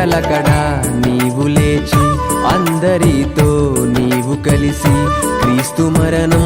పెందలకడ నీవు లేచి అందరితో నీవు కలిసి క్రీస్తు మరణం